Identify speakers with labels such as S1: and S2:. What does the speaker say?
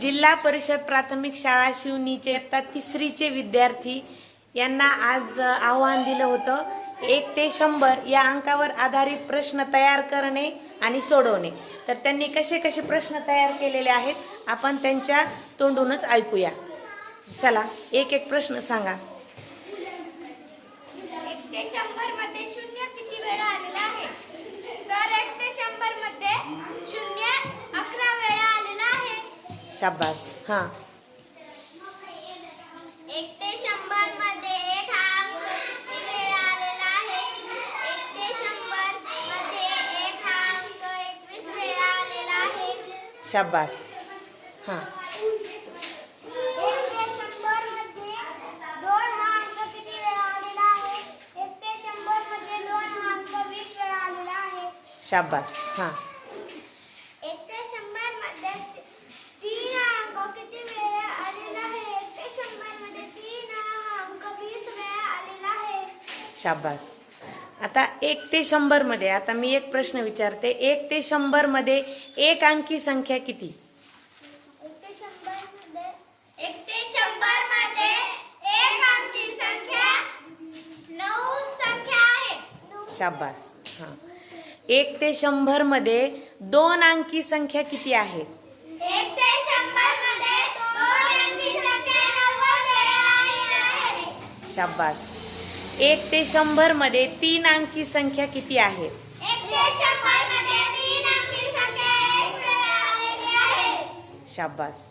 S1: जिल्हा परिषद प्राथमिक शाळा शिवनीचे इयत्ता तिसरीचे विद्यार्थी यांना आज आव्हान दिलं होतं. एक ते शंभर या अंकावर आधारित प्रश्न तयार करणे आणि सोडवणे. तर त्यांनी कसे कसे प्रश्न तयार केलेले आहेत आपण त्यांच्या तोंडूनच ऐकूया. चला एक एक प्रश्न सांगा.
S2: एक ते शंभरमध्ये
S1: शाबास. हाँ.
S2: एक ते शंभर मध्ये एक हा अंक किती वेळा आलेला आहे? एक ते शंभर मध्ये एक हा अंक एकवीस वेळा आलेला आहे.
S1: शाबास. हाँ.
S2: एक ते शंभर मध्ये दोन हा अंक किती वेळा आलेला आहे? एक ते शंभर मध्ये दोन हा अंक वीस वेळा आलेला आहे.
S1: शाबास. हाँ. शाबास. आता एक ते शंभरमध्ये आता मी एक प्रश्न विचारते. एक ते शंभरमध्ये एक अंकी संख्या किती? शाबास. हां. एक ते शंभरमध्ये दोन अंकी संख्या किती आहे?
S2: एक ते शंभरमध्ये दोन अंकी संख्या नव्वद वेळा आलेली आहे.
S1: शाबास. एक ते शंभरमध्ये तीन अंकी संख्या किती आहे?
S2: एक ते शंभरमध्ये तीन अंकी संख्या आलेली आहे.
S1: शाबास.